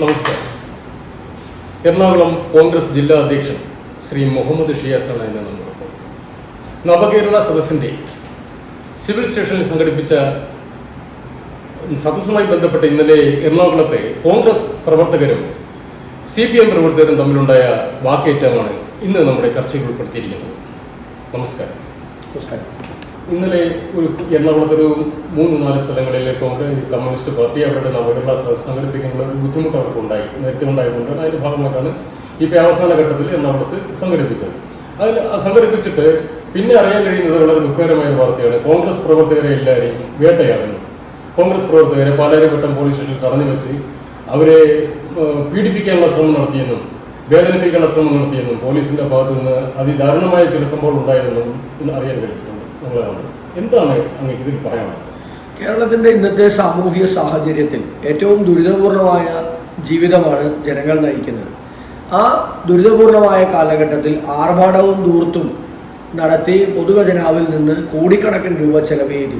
നമസ്കാരം. എറണാകുളം കോൺഗ്രസ് ജില്ലാ അധ്യക്ഷൻ ശ്രീ മുഹമ്മദ് ഷിയാസാണ് എന്നെ നമ്മളൊപ്പം നവകേരള സദസ്സിന്റെ സിവിൽ സ്റ്റേഷനിൽ സംഘടിപ്പിച്ച സദസ്സുമായി ബന്ധപ്പെട്ട് ഇന്നലെ എറണാകുളത്തെ കോൺഗ്രസ് പ്രവർത്തകരും സി പി എം പ്രവർത്തകരും തമ്മിലുണ്ടായ വാക്കേറ്റമാണ് ഇന്ന് നമ്മുടെ ചർച്ചയിൽ ഉൾപ്പെടുത്തിയിരിക്കുന്നത്. നമസ്കാരം. നമസ്കാരം. ഇന്നലെ ഒരു എറണാകുളത്തൊരു മൂന്ന് നാല് സ്ഥലങ്ങളിലെ കോൺഗ്രസ് കമ്മ്യൂണിസ്റ്റ് പാർട്ടി അവരുടെ നവകേരള സദസ്സ് സംഘടിപ്പിക്കാനുള്ള ഒരു ബുദ്ധിമുട്ട് അവർക്ക് ഉണ്ടായി നേരത്തെ ഉണ്ടായതുകൊണ്ട് അതിന്റെ ഭാഗമായിട്ടാണ് ഇപ്പോൾ അവസാന ഘട്ടത്തിൽ എറണാകുളത്ത് സംഘടിപ്പിച്ചത്. അതിൽ സംഘടിപ്പിച്ചിട്ട് പിന്നെ അറിയാൻ കഴിയുന്നത് വളരെ ദുഃഖകരമായ വാർത്തയാണ്. കോൺഗ്രസ് പ്രവർത്തകരെ എല്ലാവരെയും വേട്ടയാടുന്നു. കോൺഗ്രസ് പ്രവർത്തകരെ പാലാരിവട്ടം പോലീസ് സ്റ്റേഷനിൽ തടഞ്ഞു വെച്ച് അവരെ പീഡിപ്പിക്കാനുള്ള ശ്രമം നടത്തിയെന്നും വേദനിപ്പിക്കാനുള്ള ശ്രമം നടത്തിയെന്നും പോലീസിന്റെ ഭാഗത്തു നിന്ന് അതിദാരുണമായ ചില സംഭവങ്ങൾ എന്ന് അറിയാൻ കഴിഞ്ഞിട്ടുണ്ട് നമ്മളാണ് എന്താണ് അങ്ങേക്ക് ഇതിൽ പറയാനുള്ളത് കേരളത്തിന്റെ ഇന്നത്തെ സാമൂഹിക സാഹചര്യത്തിൽ ഏറ്റവും ദുരിതപൂർണമായ ജീവിതമാണ് ജനങ്ങൾ നയിക്കുന്നത്. ആ ദുരിതപൂർണമായ കാലഘട്ടത്തിൽ ആർഭാടവും ദൂർത്തും നടത്തി പൊതുഖജനാവിൽ നിന്ന് കോടിക്കണക്കിന് രൂപ ചെലവ് ചെയ്തു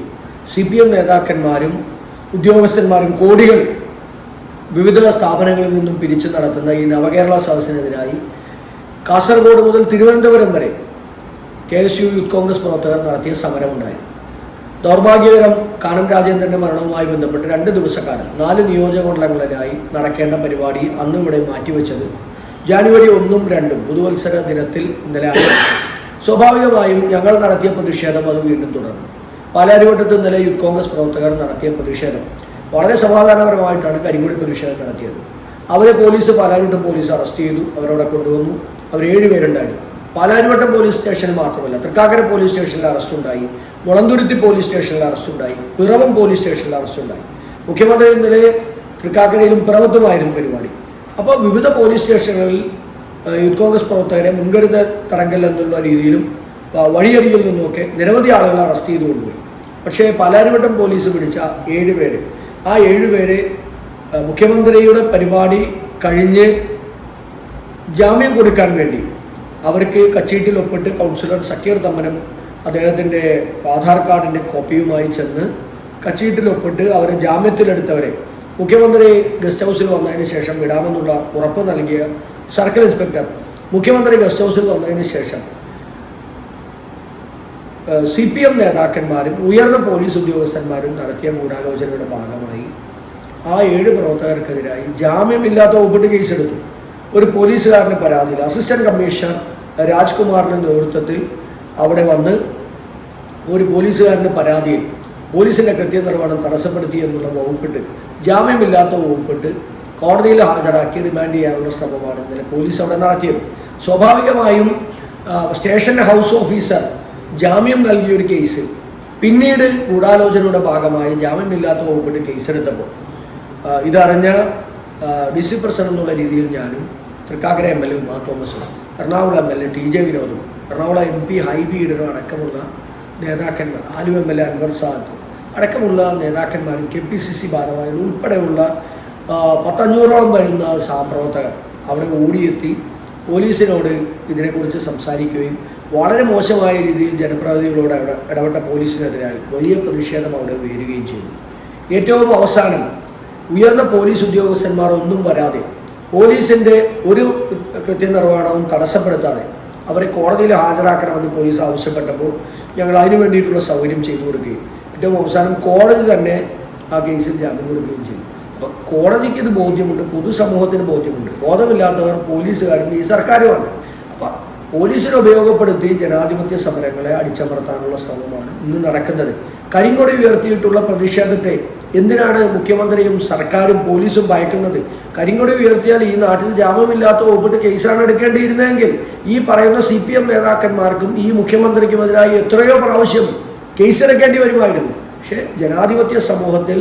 സി പി എം നേതാക്കന്മാരും ഉദ്യോഗസ്ഥന്മാരും കോടികൾ വിവിധ സ്ഥാപനങ്ങളിൽ നിന്നും പിരിച്ചു നടത്തുന്ന ഈ നവകേരള സദസ്സിനെതിരായി കാസർഗോഡ് മുതൽ തിരുവനന്തപുരം വരെ K S U youth Congress പ്രവർത്തകർ നടത്തിയ സമരമുണ്ടായി. ദൗർഭാഗ്യകരം കാനം രാജേന്ദ്രന്റെ മരണവുമായി ബന്ധപ്പെട്ട് രണ്ട് ദിവസക്കാലം നാല് നിയോജകമണ്ഡലങ്ങളിലായി നടക്കേണ്ട പരിപാടി അന്നിവിടെ മാറ്റിവെച്ചത് ജാനുവരി ഒന്നും രണ്ടും പുതുവത്സര ദിനത്തിൽ ഇന്നലെ സ്വാഭാവികമായും ഞങ്ങൾ നടത്തിയ പ്രതിഷേധം അത് വീണ്ടും തുടർന്നു. പാലാരിവട്ടത്ത് ഇന്നലെ യൂത്ത് കോൺഗ്രസ് പ്രവർത്തകർ നടത്തിയ പ്രതിഷേധം വളരെ സമാധാനപരമായിട്ടാണ് കരിങ്കുടി പ്രതിഷേധം നടത്തിയത്. അവരെ പോലീസ് പാലാരിവട്ടം പോലീസ് അറസ്റ്റ് ചെയ്തു അവരവിടെ കൊണ്ടുവന്നു. അവർ ഏഴുപേരുണ്ടായിരുന്നു പാലാരിവട്ടം പോലീസ് സ്റ്റേഷനിൽ മാത്രമല്ല തൃക്കാക്കര പോലീസ് സ്റ്റേഷനിൽ അറസ്റ്റ് ഉണ്ടായി മുളന്തുരുത്തി പോലീസ് സ്റ്റേഷനിൽ അറസ്റ്റ് ഉണ്ടായി പിറവം പോലീസ് സ്റ്റേഷനിൽ അറസ്റ്റ് ഉണ്ടായി. മുഖ്യമന്ത്രി ഇന്നലെ തൃക്കാക്കരയിലും പിറവത്തുമായിരുന്നു പരിപാടി. അപ്പോൾ വിവിധ പോലീസ് സ്റ്റേഷനുകളിൽ യൂത്ത് കോൺഗ്രസ് പ്രവർത്തകരെ മുൻകരുത തടങ്കൽ എന്നുള്ള രീതിയിലും വഴിയരികിൽ നിന്നുമൊക്കെ നിരവധി ആളുകളെ അറസ്റ്റ് ചെയ്തു കൊണ്ടുപോയി. പക്ഷേ പാലാരിവട്ടം പോലീസ് പിടിച്ച ഏഴുപേര് ആ ഏഴുപേരെ മുഖ്യമന്ത്രിയുടെ പരിപാടി കഴിഞ്ഞ് ജാമ്യം കൊടുക്കാൻ വേണ്ടി അവർക്ക് കച്ചീട്ടിൽ ഒപ്പിട്ട് കൗൺസിലർ സക്കീർ തമ്മനം അദ്ദേഹത്തിന്റെ ആധാർ കാർഡിന്റെ കോപ്പിയുമായി ചെന്ന് കച്ചീട്ടിൽ ഒപ്പിട്ട് അവരെ ജാമ്യത്തിലെടുത്തവരെ മുഖ്യമന്ത്രി ഗസ്റ്റ് ഹൗസിൽ വന്നതിന് ശേഷം വിടാമെന്നുള്ള ഉറപ്പ് നൽകിയ സർക്കിൾ ഇൻസ്പെക്ടർ മുഖ്യമന്ത്രി ഗസ്റ്റ് ഹൗസിൽ വന്നതിന് ശേഷം സി പി എം നേതാക്കന്മാരും ഉയർന്ന പോലീസ് ഉദ്യോഗസ്ഥന്മാരും നടത്തിയ ഗൂഢാലോചനയുടെ ഭാഗമായി ആ ഏഴ് പ്രവർത്തകർക്കെതിരായി ജാമ്യമില്ലാത്ത ഒപ്പിട്ട് കേസെടുത്തു. ഒരു പോലീസുകാരന് പരാതിയിൽ അസിസ്റ്റന്റ് കമ്മീഷണർ രാജ്കുമാറിന്റെ നേതൃത്വത്തിൽ അവിടെ വന്ന് ഒരു പോലീസുകാരന്റെ പരാതിയിൽ പോലീസിന്റെ കൃത്യനിർവഹണം തടസ്സപ്പെടുത്തി എന്നുള്ള വകുപ്പിട്ട് ജാമ്യമില്ലാത്ത വകുപ്പിട്ട് കോടതിയിൽ ഹാജരാക്കി റിമാൻഡ് ചെയ്യാനുള്ള ശ്രമമാണ് ഇന്നലെ പോലീസ് അവിടെ നടത്തിയത്. സ്വാഭാവികമായും സ്റ്റേഷൻ ഹൗസ് ഓഫീസർ ജാമ്യം നൽകിയ ഒരു കേസ് പിന്നീട് ഗൂഢാലോചനയുടെ ഭാഗമായി ജാമ്യമില്ലാത്ത വകുപ്പിട്ട് കേസെടുത്തപ്പോൾ ഇതറിഞ്ഞ ഡി സി പ്രസിഡന്റ് എന്നുള്ള രീതിയിൽ ഞാനും Thrikkakara M L A Uma തോമസും. Ernakulam M L A T J വിനോദും. Ernakulam M P Hibi ഈഡനും അടക്കമുള്ള നേതാക്കന്മാർ aloo M L A Anwar Sadath. അടക്കമുള്ള നേതാക്കന്മാരും കെ പി സി സി ഭാരവാഹികൾ ഉൾപ്പെടെയുള്ള പത്തഞ്ഞൂറോളം വരുന്ന സഹപ്രവർത്തകർ അവിടെ ഓടിയെത്തി പോലീസിനോട് ഇതിനെക്കുറിച്ച് സംസാരിക്കുകയും വളരെ മോശമായ രീതിയിൽ ജനപ്രതിനിധികളോട് ഇടപെട്ട പോലീസിനെതിരായി വലിയ പ്രതിഷേധം അവിടെ ഉയരുകയും ചെയ്തു. ഏറ്റവും അവസാനം ഉയർന്ന പോലീസ് ഉദ്യോഗസ്ഥന്മാർ ഒന്നും വരാതെ പോലീസിന്റെ ഒരു കൃത്യനിർവഹണവും തടസ്സപ്പെടുത്താതെ അവരെ കോടതിയിൽ ഹാജരാക്കണമെന്ന് പോലീസ് ആവശ്യപ്പെട്ടപ്പോൾ ഞങ്ങൾ അതിന് വേണ്ടിയിട്ടുള്ള സൗകര്യം ചെയ്തു കൊടുക്കുകയും ഏറ്റവും അവസാനം കോടതി തന്നെ ആ കേസിൽ ജാമ്യം കൊടുക്കുകയും ചെയ്തു. അപ്പോൾ കോടതിക്ക് ഇത് ബോധ്യമുണ്ട് പൊതുസമൂഹത്തിന് ബോധ്യമുണ്ട്. ബോധമില്ലാത്തവർ പോലീസുകാരും ഈ സർക്കാരുമാണ്. അപ്പോൾ പോലീസിനെ ഉപയോഗപ്പെടുത്തി ജനാധിപത്യ സമരങ്ങളെ അടിച്ചമർത്താനുള്ള ശ്രമമാണ് ഇന്ന് നടക്കുന്നത്. കരിങ്കൊടി ഉയർത്തിയിട്ടുള്ള പ്രതിഷേധത്തെ എന്തിനാണ് മുഖ്യമന്ത്രിയും സർക്കാരും പോലീസും ഭയക്കുന്നത്? കരിങ്കൊടി ഉയർത്തിയാൽ ഈ നാട്ടിൽ ജാമ്യമില്ലാത്ത ഒപ്പിട്ട് കേസാണ് എടുക്കേണ്ടിയിരുന്നതെങ്കിൽ ഈ പറയുന്ന സി പി എം നേതാക്കന്മാർക്കും ഈ മുഖ്യമന്ത്രിക്കുമെതിരായി എത്രയോ പ്രാവശ്യം കേസെടുക്കേണ്ടി വരുമായിരുന്നു. പക്ഷേ ജനാധിപത്യ സമൂഹത്തിൽ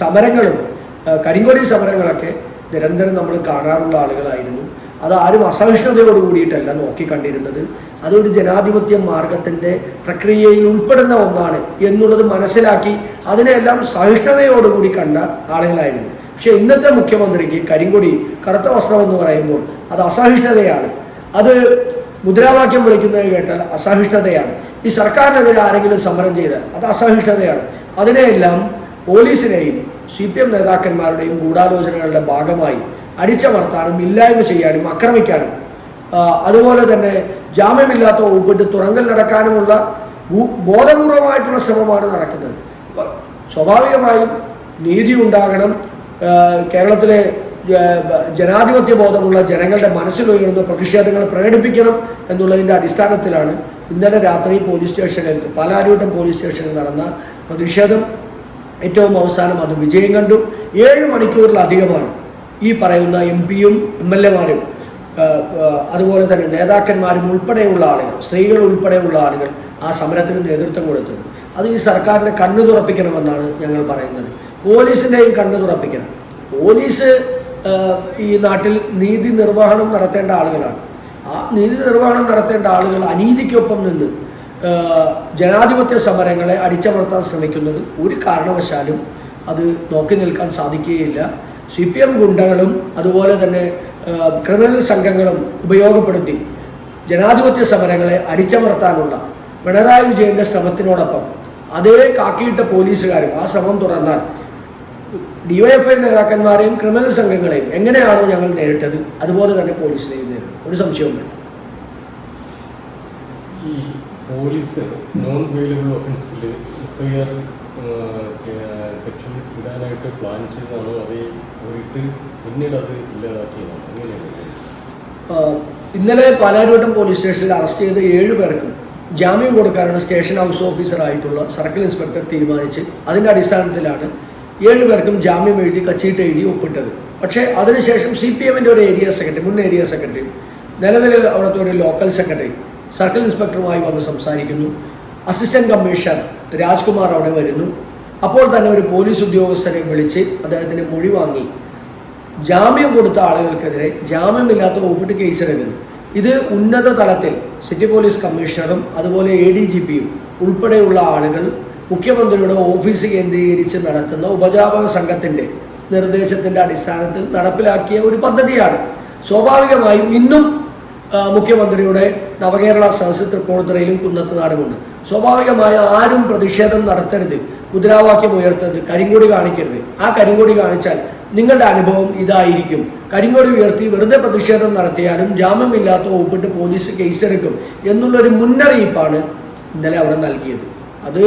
സമരങ്ങളും കരിങ്കൊടി സമരങ്ങളൊക്കെ നിരന്തരം നമ്മൾ കാണാറുള്ള ആളുകളായിരുന്നു. അത് ആരും അസഹിഷ്ണുതയോട് കൂടിയിട്ടല്ല നോക്കിക്കണ്ടിരുന്നത്. അതൊരു ജനാധിപത്യ മാർഗത്തിന്റെ പ്രക്രിയയിൽ ഉൾപ്പെടുന്ന ഒന്നാണ് എന്നുള്ളത് മനസ്സിലാക്കി അതിനെല്ലാം സഹിഷ്ണുതയോടുകൂടി കണ്ട ആളുകളായിരുന്നു. പക്ഷേ ഇന്നത്തെ മുഖ്യമന്ത്രിക്ക് കരിങ്കൊടി കറുത്ത വസ്ത്രം എന്ന് പറയുമ്പോൾ അത് അസഹിഷ്ണുതയാണ്. അത് മുദ്രാവാക്യം വിളിക്കുന്നത് കേട്ടാൽ അസഹിഷ്ണുതയാണ്. ഈ സർക്കാരിനെതിരെ ആരെങ്കിലും സമരം ചെയ്താൽ അത് അസഹിഷ്ണുതയാണ്. അതിനെയെല്ലാം പോലീസിനെയും സി പി എം നേതാക്കന്മാരുടെയും ഗൂഢാലോചനകളുടെ ഭാഗമായി അടിച്ചമർത്താനും ഇല്ലായ്മ ചെയ്യാനും ആക്രമിക്കാനും അതുപോലെ തന്നെ ജാമ്യമില്ലാത്ത ഒപ്പിട്ട് തുറങ്കൽ നടക്കാനുമുള്ള ബോധപൂർവമായിട്ടുള്ള ശ്രമമാണ് നടക്കുന്നത്. സ്വാഭാവികമായും നീതി ഉണ്ടാകണം. കേരളത്തിലെ ജനാധിപത്യ ബോധമുള്ള ജനങ്ങളുടെ മനസ്സിൽ മനസ്സിലുയർന്ന പ്രതിഷേധങ്ങൾ പ്രകടിപ്പിക്കണം എന്നുള്ളതിന്റെ അടിസ്ഥാനത്തിലാണ് ഇന്നലെ രാത്രി പോലീസ് സ്റ്റേഷനിൽ പാലാരിവട്ടം പോലീസ് സ്റ്റേഷനിൽ നടന്ന പ്രതിഷേധം. ഏറ്റവും അവസാനം അത് വിജയം കണ്ടു. ഏഴ് മണിക്കൂറിലധികമാണ്. ഈ പറയുന്ന എം പിയും എം എൽ എമാരും അതുപോലെ തന്നെ നേതാക്കന്മാരും ഉൾപ്പെടെയുള്ള ആളുകൾ സ്ത്രീകൾ ഉൾപ്പെടെയുള്ള ആളുകൾ ആ സമരത്തിന് നേതൃത്വം കൊടുത്തത്. അത് ഈ സർക്കാരിനെ കണ്ണു തുറപ്പിക്കണമെന്നാണ് ഞങ്ങൾ പറയുന്നത്. പോലീസിന്റെയും കണ്ണു തുറപ്പിക്കണം. പോലീസ് ഈ നാട്ടിൽ നീതി നിർവഹണം നടത്തേണ്ട ആളുകളാണ്. ആ നീതി നിർവഹണം നടത്തേണ്ട ആളുകൾ അനീതിക്കൊപ്പം നിന്ന് ജനാധിപത്യ സമരങ്ങളെ അടിച്ചമർത്താൻ ശ്രമിക്കുന്നത് ഒരു കാരണവശാലും അത് നോക്കി നിൽക്കാൻ സാധിക്കുകയില്ല. സി പി എം ഗുണ്ടകളും അതുപോലെ തന്നെ ക്രിമിനൽ സംഘങ്ങളും ഉപയോഗപ്പെടുത്തി ജനാധിപത്യ സമരങ്ങളെ അടിച്ചമർത്താനുള്ള പിണറായി വിജയന്റെ ശ്രമത്തിനോടൊപ്പം അതേ കാക്കിയിട്ട പോലീസുകാരും ആ ശ്രമം തുടർന്നാൽ ഡിവൈഎഫ്ഐ നേതാക്കന്മാരെയും ക്രിമിനൽ സംഘങ്ങളെയും എങ്ങനെയാണോ ഞങ്ങൾ നേരിട്ടത് അതുപോലെ തന്നെ പോലീസിനെയും നേരിടും. ഒരു സംശയവും വേണ്ട. പോലീസ് നോൺ വെയിലബിൾ ഒഫൻസിൽ എഫ്ഐആർ സെക്ഷൻ ഇടാനായിട്ട് പ്ലാൻ ചെയ്തതാണോ? അതേ അവരിട്ട് പിന്നീട് അത് ഇല്ലാതാക്കിയതാണോ? അങ്ങനെയാണ് ഇന്നലെ പാലാരിവട്ടം പോലീസ് സ്റ്റേഷനിൽ അറസ്റ്റ് ചെയ്ത ഏഴ് പേർക്കും ജാമ്യം കൊടുക്കാനാണ് സ്റ്റേഷൻ ഹൗസ് ഓഫീസറായിട്ടുള്ള സർക്കിൾ ഇൻസ്പെക്ടർ തീരുമാനിച്ച് അതിന്റെ അടിസ്ഥാനത്തിലാണ് ഏഴ് പേർക്കും ജാമ്യം എഴുതി കച്ചീട്ട് എഴുതി ഒപ്പിട്ടത്. പക്ഷേ അതിനുശേഷം സി പി എമ്മിന്റെ ഒരു ഏരിയ സെക്രട്ടറി മുൻ ഏരിയ സെക്രട്ടറി നിലവിൽ അവിടുത്തെ ഒരു ലോക്കൽ സെക്രട്ടറി സർക്കിൾ ഇൻസ്പെക്ടറുമായി വന്ന് സംസാരിക്കുന്നു. അസിസ്റ്റന്റ് കമ്മീഷണർ രാജ്കുമാർ അവിടെ വരുന്നു. അപ്പോൾ തന്നെ ഒരു പോലീസ് ഉദ്യോഗസ്ഥനെ വിളിച്ച് അദ്ദേഹത്തിന്റെ മൊഴി വാങ്ങി. ജാമ്യം കൊടുത്ത ആളുകൾക്കെതിരെ ജാമ്യമില്ലാത്ത ഒപ്പിട്ട് കേസെടുക്കുന്നു. ഇത് ഉന്നത തലത്തിൽ സിറ്റി പോലീസ് കമ്മീഷണറും അതുപോലെ എ ഡി ജി പിയും ഉൾപ്പെടെയുള്ള ആളുകൾ മുഖ്യമന്ത്രിയുടെ ഓഫീസ് കേന്ദ്രീകരിച്ച് നടത്തുന്ന ഉപജാപക സംഘത്തിന്റെ നിർദ്ദേശത്തിന്റെ അടിസ്ഥാനത്തിൽ നടപ്പിലാക്കിയ ഒരു പദ്ധതിയാണ്. സ്വാഭാവികമായും ഇന്നും മുഖ്യമന്ത്രിയുടെ നവകേരള സദസ് തൃപ്പൂണിത്തുറയിലും കുന്നത്തുനാടുമുണ്ട് സ്വാഭാവികമായ ആരും പ്രതിഷേധം നടത്തരുത്. മുദ്രാവാക്യം ഉയർത്തരുത്. കരിങ്കൊടി കാണിക്കരുത്. ആ കരിങ്കൊടി കാണിച്ചാൽ നിങ്ങളുടെ അനുഭവം ഇതായിരിക്കും. കരിങ്കൊടി ഉയർത്തി വെറുതെ പ്രതിഷേധം നടത്തിയാലും ജാമ്യമില്ലാത്ത ഒപ്പിട്ട് പോലീസ് കേസെടുക്കും എന്നുള്ളൊരു മുന്നറിയിപ്പാണ് ഇന്നലെ അവിടെ നൽകിയത്. അത്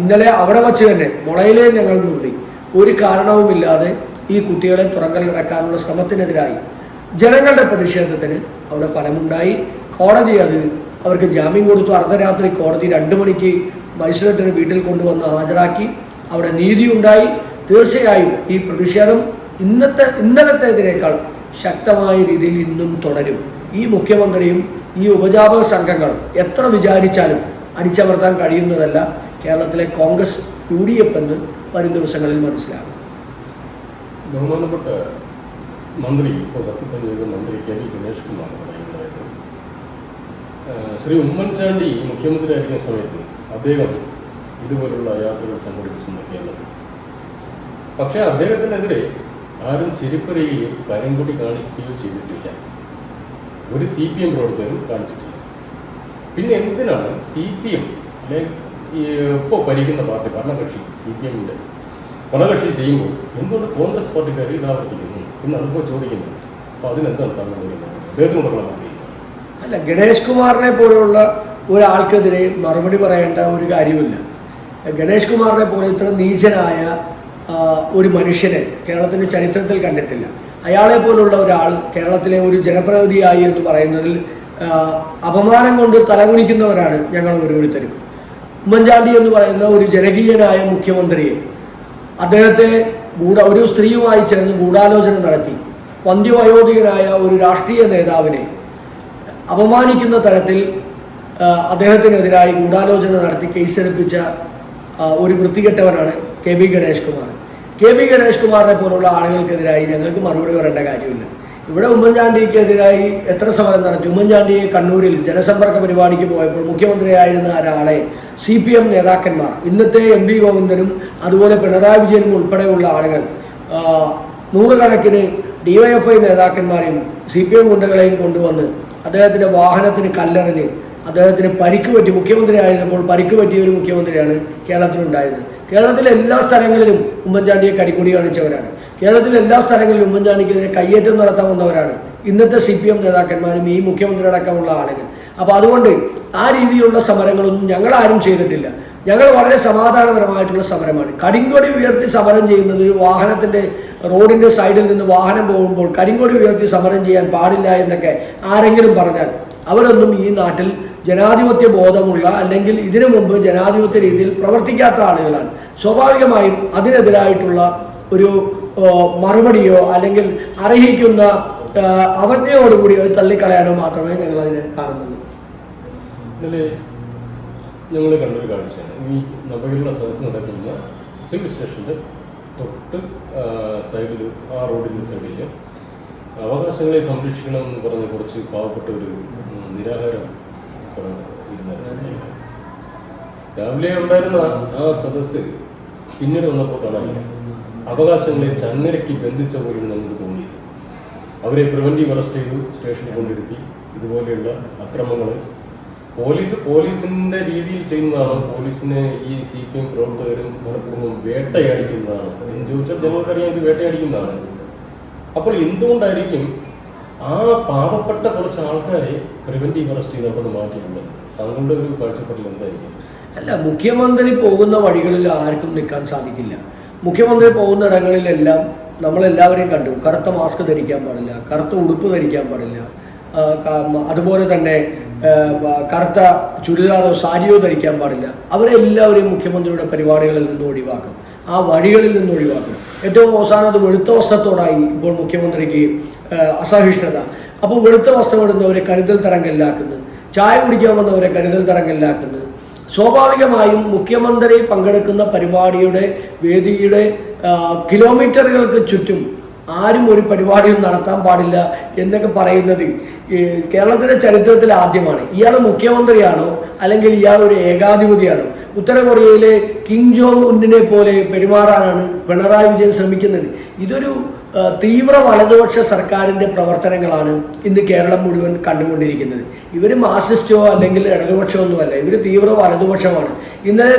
ഇന്നലെ അവിടെ വച്ച് തന്നെ മുളയിലെ ഞങ്ങൾ നുള്ളി. ഒരു കാരണവുമില്ലാതെ ഈ കുട്ടികളെ തുറങ്കൽ നടക്കാനുള്ള ശ്രമത്തിനെതിരായി ജനങ്ങളുടെ പ്രതിഷേധത്തിന് അവിടെ ഫലമുണ്ടായി. കോടതി അത് അവർക്ക് ജാമ്യം കൊടുത്തു. അർദ്ധരാത്രി കോടതി രണ്ട് മണിക്ക് മത്സരത്തിന് വീട്ടിൽ കൊണ്ടുവന്ന് ഹാജരാക്കി. അവിടെ നീതിയുണ്ടായി. തീർച്ചയായും ഈ പ്രതിഷേധം ഇന്നത്തെ ഇന്നലത്തേതിനേക്കാൾ ശക്തമായ രീതിയിൽ ഇന്നും തുടരും. ഈ മുഖ്യമന്ത്രിയും ഈ ഉപജാപക സംഘങ്ങളും എത്ര വിചാരിച്ചാലും അടിച്ചമർത്താൻ കഴിയുന്നതല്ല കേരളത്തിലെ കോൺഗ്രസ് യു ഡി എഫ് എന്ന് വരും ദിവസങ്ങളിൽ മനസ്സിലാകും. ബഹുമാനപ്പെട്ട മന്ത്രി ഇപ്പോൾ സത്യപ്രതിജ്ഞ ചെയ്ത മന്ത്രി കെ വി ഗണേഷ് കുമാർ പറയുന്നത്. ശ്രീ ഉമ്മൻചാണ്ടി മുഖ്യമന്ത്രിയായിരുന്ന സമയത്ത് അദ്ദേഹം ഇതുപോലുള്ള യാത്രകൾ സംഘടിപ്പിച്ചിരുന്നു കേരളത്തിൽ. പക്ഷേ അദ്ദേഹത്തിനെതിരെ ആരും ചെരിപ്പറിയുകയോ കരിങ്കൊടി കാണിക്കുകയോ ചെയ്തിട്ടില്ല. ഒരു സി പി എം പ്രവർത്തകരും കാണിച്ചിട്ടില്ല. പിന്നെ എന്തിനാണ് സി പി എം അല്ലെ ഇപ്പോൾ ഭരിക്കുന്ന പാർട്ടി ഭരണകക്ഷി സി പി എമ്മിന്റെ ഭരണകക്ഷി ചെയ്യുമ്പോൾ എന്തുകൊണ്ട് കോൺഗ്രസ് പാർട്ടിക്കാർ ഇത് ആവർത്തിക്കുന്നു? എന്നാണ് ഇപ്പോൾ ചോദിക്കുന്നു അപ്പോൾ അതിനെന്താണ് താങ്കൾ അദ്ദേഹത്തിനോടുള്ള മറുപടി അല്ല ഗണേഷ് കുമാറിനെ പോലെയുള്ള ഒരാൾക്കെതിരെ മറുപടി പറയേണ്ട ഒരു കാര്യമില്ല ഗണേഷ് കുമാറിനെ പോലെ ഇത്ര നീചനായ ഒരു മനുഷ്യനെ കേരളത്തിന്റെ ചരിത്രത്തിൽ കണ്ടിട്ടില്ല. അയാളെ പോലുള്ള ഒരാൾ കേരളത്തിലെ ഒരു ജനപ്രതിനിധിയായി എന്ന് പറയുന്നതിൽ അപമാനം കൊണ്ട് തലകുണിക്കുന്നവരാണ് ഞങ്ങൾ ഓരോരുത്തരും. ഉമ്മൻചാണ്ടി എന്ന് പറയുന്ന ഒരു ജനകീയനായ മുഖ്യമന്ത്രിയെ അദ്ദേഹത്തെ ഗൂഢ ഒരു സ്ത്രീയുമായി ചേർന്ന് ഗൂഢാലോചന നടത്തി. വന്ധ്യവയോധികനായ ഒരു രാഷ്ട്രീയ നേതാവിനെ അപമാനിക്കുന്ന തരത്തിൽ അദ്ദേഹത്തിനെതിരായി ഗൂഢാലോചന നടത്തി കേസെടുപ്പിച്ച ഒരു വൃത്തികെട്ടവനാണ് K B Ganesh Kumar. K B Ganesh കുമാറിനെ പോലുള്ള ആളുകൾക്കെതിരായി ഞങ്ങൾക്ക് മറുപടി പറയേണ്ട കാര്യമില്ല. ഇവിടെ ഉമ്മൻചാണ്ടിക്കെതിരായി എത്ര സമരം നടത്തി? ഉമ്മൻചാണ്ടിയെ കണ്ണൂരിൽ ജനസമ്പർക്ക പരിപാടിക്ക് പോയപ്പോൾ മുഖ്യമന്ത്രിയായിരുന്ന ഒരാളെ സി പി എം നേതാക്കന്മാർ ഇന്നത്തെ എം വി ഗോവിന്ദനും അതുപോലെ പിണറായി വിജയനും ഉൾപ്പെടെയുള്ള ആളുകൾ നൂറുകണക്കിന് ഡിവൈഎഫ്ഐ നേതാക്കന്മാരെയും സി പി എം ഗുണ്ടകളെയും കൊണ്ടുവന്ന് അദ്ദേഹത്തിന്റെ വാഹനത്തിന് കല്ലെറിഞ്ഞ് അദ്ദേഹത്തിന് പരിക്ക് പറ്റി മുഖ്യമന്ത്രി ആയിരുന്നപ്പോൾ പരിക്ക് പറ്റിയ ഒരു മുഖ്യമന്ത്രിയാണ് കേരളത്തിലുണ്ടായത്. കേരളത്തിലെ എല്ലാ സ്ഥലങ്ങളിലും ഉമ്മൻചാണ്ടിയെ കരിക്കൊടി കാണിച്ചവരാണ്. കേരളത്തിലെ എല്ലാ സ്ഥലങ്ങളിലും ഉമ്മൻചാണ്ടിക്കെതിരെ കയ്യേറ്റം നടത്താൻ വന്നവരാണ് ഇന്നത്തെ സി പി എം നേതാക്കന്മാരും ഈ മുഖ്യമന്ത്രി അടക്കമുള്ള ആളുകൾ. അപ്പോൾ അതുകൊണ്ട് ആ രീതിയിലുള്ള സമരങ്ങളൊന്നും ഞങ്ങൾ ആരും ചെയ്തിട്ടില്ല. ഞങ്ങൾ വളരെ സമാധാനപരമായിട്ടുള്ള സമരമാണ്. കരിങ്കൊടി ഉയർത്തി സമരം ചെയ്യുന്നത് ഒരു വാഹനത്തിന്റെ റോഡിന്റെ സൈഡിൽ നിന്ന് വാഹനം പോകുമ്പോൾ കരിങ്കൊടി ഉയർത്തി സമരം ചെയ്യാൻ പാടില്ല എന്നൊക്കെ ആരെങ്കിലും പറഞ്ഞാൽ അവരൊന്നും ഈ നാട്ടിൽ ജനാധിപത്യ ബോധമുള്ള അല്ലെങ്കിൽ ഇതിനു മുമ്പ് ജനാധിപത്യ രീതിയിൽ പ്രവർത്തിക്കാത്ത ആളുകളാണ്. സ്വാഭാവികമായും അതിനെതിരായിട്ടുള്ള ഒരു മറുപടിയോ അല്ലെങ്കിൽ അർഹിക്കുന്ന അവജ്ഞയോടുകൂടി അത് തള്ളിക്കളയാനോ മാത്രമേ ഞങ്ങൾ അതിനെ കാണുന്നുള്ളൂ. ഇന്നലെ ഞങ്ങൾ കണ്ടൊരു കാഴ്ചയാണ്. ഈ നവകേരള സദസ് നടക്കുന്ന സിവിൽ സ്റ്റേഷന്റെ തൊട്ട് സൈഡിൽ ആ റോഡിന്റെ സൈഡിൽ അവകാശങ്ങളെ സംരക്ഷിക്കണം എന്ന് പറഞ്ഞ് കുറച്ച് പാവപ്പെട്ട ഒരു നിരാഹാരം. രാവിലെ ഉണ്ടായിരുന്ന ആ സദസ്സ് പിന്നീട് വന്നപ്പോൾ കാണാനില്ല. അവകാശങ്ങളെ ചങ്ങരയ്ക്ക് ബന്ധിച്ച പോലും നമുക്ക് തോന്നിയത് അവരെ പ്രിവന്റീവ് അറസ്റ്റ് ചെയ്തു സ്റ്റേഷനിൽ കൊണ്ടിരുത്തി. ഇതുപോലെയുള്ള അക്രമങ്ങൾ പോലീസ് പോലീസിന്റെ രീതിയിൽ ചെയ്യുന്നതാണ് പോലീസിനെ ഈ സി പി എം പ്രവർത്തകരും മനഃപൂർവം വേട്ടയടിക്കുന്നതാണ്. എന്ന് ചോദിച്ചാൽ ജനങ്ങൾക്കറിയാം ഇത് വേട്ടയടിക്കുന്നതാണ്. അപ്പോൾ എന്തുകൊണ്ടായിരിക്കും ആ പാവപ്പെട്ട കുറച്ച് ആൾക്കാരെ പ്രിവെന്റീവ് അറസ്റ്റ് ചെയ്ത് അവിടെ മാറ്റിയിട്ടുള്ളത്? താങ്കളുടെ ഒരു കാഴ്ചപ്പാടിൽ എന്തായിരിക്കും? അല്ല മുഖ്യമന്ത്രി പോകുന്ന വഴികളിൽ ആർക്കും നിൽക്കാൻ സാധിക്കില്ല. മുഖ്യമന്ത്രി പോകുന്ന ഇടങ്ങളിലെല്ലാം നമ്മളെല്ലാവരെയും കണ്ടു. കറുത്ത മാസ്ക് ധരിക്കാൻ പാടില്ല കറുത്ത ഉടുപ്പ് ധരിക്കാൻ പാടില്ല അതുപോലെ തന്നെ കറുത്ത ചുരിദാറോ സാരിയോ ധരിക്കാൻ പാടില്ല. അവരെല്ലാവരെയും മുഖ്യമന്ത്രിയുടെ പരിപാടികളിൽ നിന്ന് ഒഴിവാക്കും. ആ വഴികളിൽ നിന്ന് ഒഴിവാക്കും. ഏറ്റവും അവസാനം അത് വെളുത്ത വസ്ത്രത്തോടായി ഇപ്പോൾ മുഖ്യമന്ത്രിക്ക് അസഹിഷ്ണുത. അപ്പോൾ വെളുത്ത വസ്ത്രം ഇടുന്നവരെ കരുതൽ തരംഗല്ലാക്കുന്നത് ചായ കുടിക്കാൻ വന്നവരെ കരുതൽ തരംഗല്ലാക്കുന്നത്. സ്വാഭാവികമായും മുഖ്യമന്ത്രി പങ്കെടുക്കുന്ന പരിപാടിയുടെ വേദിയുടെ കിലോമീറ്ററുകൾക്ക് ചുറ്റും ആരും ഒരു പരിപാടിയും നടത്താൻ പാടില്ല എന്നൊക്കെ പറയുന്നത് കേരളത്തിന്റെ ചരിത്രത്തിൽ ആദ്യമാണ്. ഇയാൾ മുഖ്യമന്ത്രിയാണോ അല്ലെങ്കിൽ ഇയാൾ ഒരു ഏകാധിപതിയാണോ? ഉത്തര കൊറിയയിലെ കിങ് ജോങ് ഉന്നിനെ പോലെ പെരുമാറാനാണ് പിണറായി വിജയൻ ശ്രമിക്കുന്നത്. ഇതൊരു തീവ്ര വലതുപക്ഷ സർക്കാരിന്റെ പ്രവർത്തനങ്ങളാണ് ഇന്ന് കേരളം മുഴുവൻ കണ്ടുകൊണ്ടിരിക്കുന്നത്. ഇവർ മാർസിസ്റ്റോ അല്ലെങ്കിൽ ഇടതുപക്ഷമോ ഒന്നുമല്ല ഇവർ തീവ്ര വലതുപക്ഷമാണ്. ഇന്നലെ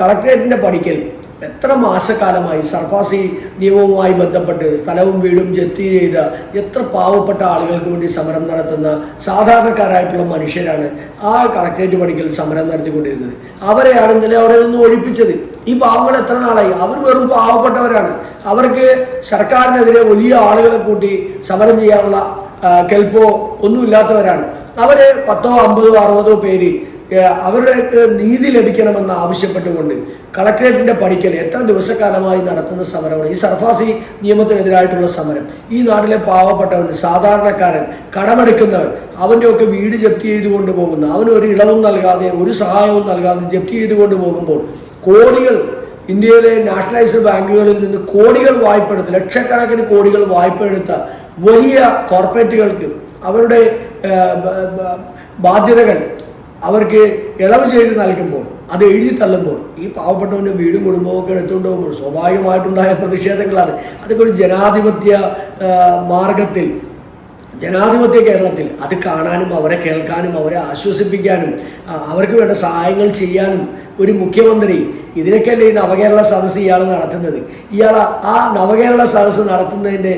കളക്ടറേറ്റിന്റെ പടിക്കൽ എത്ര മാസക്കാലമായി സർഫാസി നിയമവുമായി ബന്ധപ്പെട്ട് സ്ഥലവും വീടും ജപ്തി ചെയ്ത എത്ര പാവപ്പെട്ട ആളുകൾക്ക് വേണ്ടി സമരം നടത്തുന്ന സാധാരണക്കാരായിട്ടുള്ള മനുഷ്യരാണ് ആ കളക്ടറേറ്റ് പടിക്കൽ സമരം നടത്തിക്കൊണ്ടിരുന്നത്. അവരെയാണ് ഇന്നലെ അവിടെ നിന്ന് ഒഴിപ്പിച്ചത്. ഈ പാവങ്ങൾ എത്ര നാളായി? അവർ വെറും പാവപ്പെട്ടവരാണ്. അവർക്ക് സർക്കാരിനെതിരെ വലിയ ആളുകളെ കൂട്ടി സമരം ചെയ്യാനുള്ള കെൽപ്പോ ഒന്നുമില്ലാത്തവരാണ്. അവർ പത്തോ അമ്പതോ അറുപതോ പേര് അവരുടെ നീതി ലഭിക്കണമെന്ന് ആവശ്യപ്പെട്ടുകൊണ്ട് കളക്ടറേറ്റിന്റെ പഠിക്കൽ എത്ര ദിവസക്കാലമായി നടത്തുന്ന സമരമാണ്. ഈ സർഫാസി നിയമത്തിനെതിരായിട്ടുള്ള സമരം. ഈ നാട്ടിലെ പാവപ്പെട്ടവൻ സാധാരണക്കാരൻ കടമെടുക്കുന്നവൻ അവന്റെ ഒക്കെ വീട് ജപ്തി ചെയ്തുകൊണ്ട് പോകുന്ന അവന് ഒരു ഇളവും നൽകാതെ ഒരു സഹായവും നൽകാതെ ജപ്തി ചെയ്തുകൊണ്ട് പോകുമ്പോൾ കോടികൾ ഇന്ത്യയിലെ നാഷണലൈസ്ഡ് ബാങ്കുകളിൽ നിന്ന് കോടികൾ വായ്പ ലക്ഷക്കണക്കിന് കോടികൾ വായ്പ എടുത്ത വലിയ കോർപ്പറേറ്റുകൾക്ക് അവരുടെ ബാധ്യതകൾ അവർക്ക് ഇളവ് ചെയ്ത് നൽകുമ്പോൾ അത് എഴുതി തള്ളുമ്പോൾ ഈ പാവപ്പെട്ടവന്റെ വീടും കുടുംബവും ഒക്കെ എടുത്തുകൊണ്ട് പോകുമ്പോൾ സ്വാഭാവികമായിട്ടുണ്ടായ പ്രതിഷേധങ്ങളാണ്. അതൊക്കെ ഒരു ജനാധിപത്യ മാർഗത്തിൽ ജനാധിപത്യ കേരളത്തിൽ അത് കാണാനും അവരെ കേൾക്കാനും അവരെ ആശ്വസിപ്പിക്കാനും അവർക്ക് വേണ്ട സഹായങ്ങൾ ചെയ്യാനും ഒരു മുഖ്യമന്ത്രി ഇതിനൊക്കെയല്ലേ ഈ നവകേരള സദസ്സ് ഇയാൾ നടത്തുന്നത്? ഇയാൾ ആ നവകേരള സദസ്സ് നടത്തുന്നതിന്റെ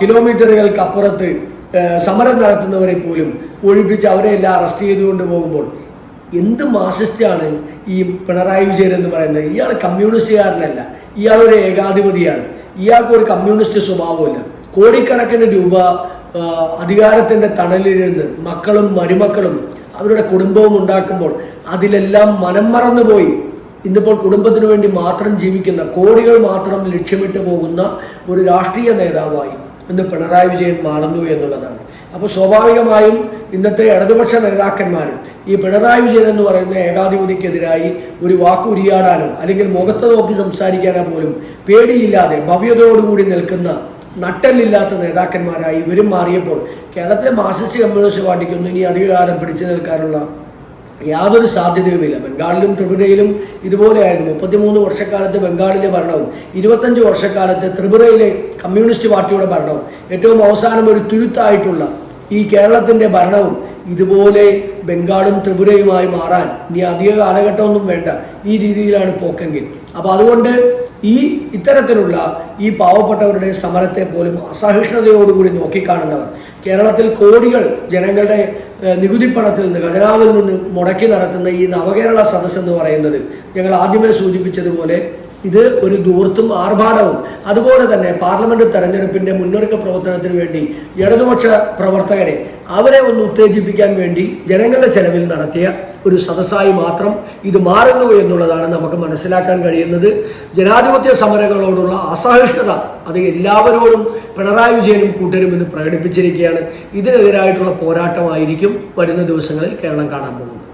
കിലോമീറ്ററുകൾക്കപ്പുറത്ത് സമരം നടത്തുന്നവരെ പോലും ഒഴിപ്പിച്ച് അവരെ എല്ലാം അറസ്റ്റ് ചെയ്തുകൊണ്ട് പോകുമ്പോൾ എന്ത് മാസിസ്റ്റാണ് ഈ പിണറായി വിജയൻ എന്ന് പറയുന്നത്? ഇയാൾ കമ്മ്യൂണിസ്റ്റുകാരനല്ല. ഇയാൾ ഒരു ഏകാധിപതിയാണ്. ഇയാൾക്ക് ഒരു കമ്മ്യൂണിസ്റ്റ് സ്വഭാവമില്ല. കോടിക്കണക്കിന് രൂപ അധികാരത്തിന്റെ നിന്ന് മക്കളും മരുമക്കളും അവരുടെ കുടുംബവും ഉണ്ടാക്കുമ്പോൾ അതിലെല്ലാം മനം മറന്നുപോയി. ഇന്നിപ്പോൾ കുടുംബത്തിന് വേണ്ടി മാത്രം ജീവിക്കുന്ന കോടികൾ മാത്രം ലക്ഷ്യമിട്ട് പോകുന്ന ഒരു രാഷ്ട്രീയ നേതാവായി ഇന്ന് പിണറായി വിജയൻ മാറുന്നു എന്നുള്ളതാണ്. അപ്പോൾ സ്വാഭാവികമായും ഇന്നത്തെ ഇടതുപക്ഷ നേതാക്കന്മാരും ഈ പിണറായി വിജയൻ എന്ന് പറയുന്ന ഏകാധിപതിക്കെതിരായി ഒരു വാക്ക് ഉരിയാടാനോ അല്ലെങ്കിൽ മുഖത്ത് നോക്കി സംസാരിക്കാനോ പോലും പേടിയില്ലാതെ ഭവ്യതയോടുകൂടി നിൽക്കുന്ന നട്ടല്ലില്ലാത്ത നേതാക്കന്മാരായി ഇവരും മാറിയപ്പോൾ കേരളത്തിലെ മാർക്സിസ്റ്റ് കമ്മ്യൂണിസ്റ്റ് പാർട്ടിക്കൊന്നും ഇനി അധികകാലം പിടിച്ചു നിൽക്കാനുള്ള യാതൊരു സാധ്യതയുമില്ല. ബംഗാളിലും ത്രിപുരയിലും ഇതുപോലെയായിരുന്നു. മുപ്പത്തിമൂന്ന് വർഷക്കാലത്ത് ബംഗാളിലെ ഭരണവും ഇരുപത്തഞ്ച് വർഷക്കാലത്ത് ത്രിപുരയിലെ കമ്മ്യൂണിസ്റ്റ് പാർട്ടിയുടെ ഭരണവും ഏറ്റവും അവസാനം ഒരു തുരുത്തായിട്ടുള്ള ഈ കേരളത്തിന്റെ ഭരണവും ഇതുപോലെ ബംഗാളും ത്രിപുരയുമായി മാറാൻ ഇനി അധിക കാലഘട്ടമൊന്നും വേണ്ട ഈ രീതിയിലാണ് പോക്കെങ്കിൽ. അപ്പോൾ അതുകൊണ്ട് ഈ ഇത്തരത്തിലുള്ള ഈ പാവപ്പെട്ടവരുടെ സമരത്തെ പോലും അസഹിഷ്ണുതയോടുകൂടി നോക്കിക്കാണുന്നവർ. കേരളത്തിൽ കോടികൾ ജനങ്ങളുടെ നികുതി നികുതിപ്പണത്തിൽ നിന്ന് ഖജനാവിൽ നിന്ന് മുടക്കി നടത്തുന്ന ഈ നവകേരള സദസ്സ് എന്ന് പറയുന്നത് ഞങ്ങൾ ആദ്യമേ സൂചിപ്പിച്ചതുപോലെ ഇത് ഒരു ദൂർത്തും ആർഭാടവും. അതുപോലെ തന്നെ പാർലമെന്റ് തെരഞ്ഞെടുപ്പിന്റെ മുന്നൊരുക്ക പ്രവർത്തനത്തിന് വേണ്ടി ഇടതുപക്ഷ പ്രവർത്തകരെ അവരെ ഒന്ന് ഉത്തേജിപ്പിക്കാൻ വേണ്ടി ജനങ്ങളുടെ ചെലവിൽ നടത്തിയ ഒരു സദസ്സായി മാത്രം ഇത് മാറുന്നു എന്നുള്ളതാണ് നമുക്ക് മനസ്സിലാക്കാൻ കഴിയുന്നത്. ജനാധിപത്യ സമരങ്ങളോടുള്ള അസഹിഷ്ണുത അത് എല്ലാവരോടും പിണറായി വിജയനും കൂട്ടരും ഇന്ന് പ്രകടിപ്പിച്ചിരിക്കുകയാണ്. ഇതിനെതിരായിട്ടുള്ള പോരാട്ടമായിരിക്കും വരുന്ന ദിവസങ്ങളിൽ കേരളം കാണാൻ പോകുന്നത്.